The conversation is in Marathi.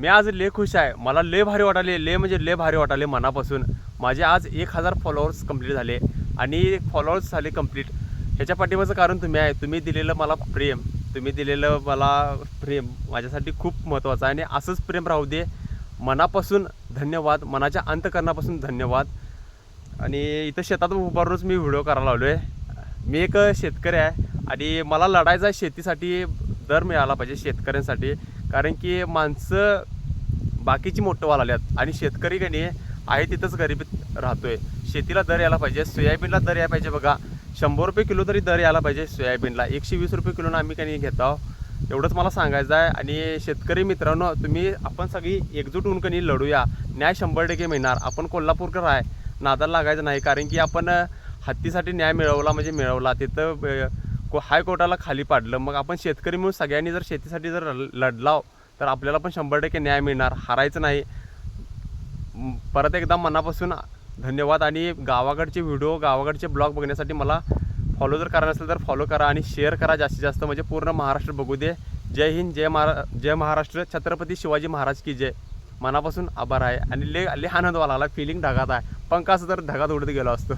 मी आज ले खुश आहे. मला ले भारी वाटाले ले म्हणजे ले भारी वाटाले मनापासून. माझे आज एक हजार फॉलोअर्स कंप्लीट झाले आणि फॉलोअर्स झाले कंप्लीट ह्याच्या पाठीमागचं कारण तुम्ही आहे. तुम्ही दिलेलं मला प्रेम. तुम्ही दिलेलं मला प्रेम. माझ्यासाठी खूप महत्त्वाचं आहे. आणि असंच प्रेम राहू दे. मनापासून धन्यवाद. मनाच्या अंतकरणापासून धन्यवाद. आणि इथं शेतात उभारूनच मी व्हिडिओ करायला लावलो आहे मी एक शेतकरी आहे. आणि मला लढायचा आहे शेतीसाठी. दर मिळाला पाहिजे शेतकऱ्यांसाठी. कारण की माणसं बाकीची मोठं व्हायला आल्यात आणि शेतकरी का आहे तिथंच गरिबीत राहतोय. शेतीला दर यायला पाहिजे सोयाबीनला दर यायला पाहिजे बघा. शंभर रुपये किलो तरी दर यायला पाहिजे सोयाबीनला. एकशे वीस रुपये किलोनं आम्ही काही घेत आहोत एवढंच मला सांगायचं आहे. आणि शेतकरी मित्रांनो तुम्ही आपण सगळी एकजूट होऊन कणी लढूया. न्याय शंभर टक्के मिळणार. आपण कोल्हापूरकर आहे. नादाला लागायचं नाही. कारण की आपण हत्तीसाठी न्याय मिळवला म्हणजे मिळवला. तिथं को- हायकोर्टाला खाली पाडलं. मग आपण शेतकरी म्हणून सगळ्यांनी जर शेतीसाठी जर लढलाव तर आपल्याला पण शंभर टक्के न्याय मिळणार. हारायचं नाही. परत एकदा मनापासून धन्यवाद आणि गावाकडचे व्हिडिओ गावाकडचे ब्लॉग बघण्यासाठी मला फॉलो जर करायला असेल तर फॉलो करा आणि शेअर करा जास्तीत जास्त. म्हणजे पूर्ण महाराष्ट्र बघू दे. जय हिंद जय महारा जय महाराष्ट्र. छत्रपती शिवाजी महाराज की जय. मनापासून आभार आहे. आणि ले ले आनंद व्हायला फिलिंग ढगात आहे. पंखाचं तर ढगात उडत गेलो असतो.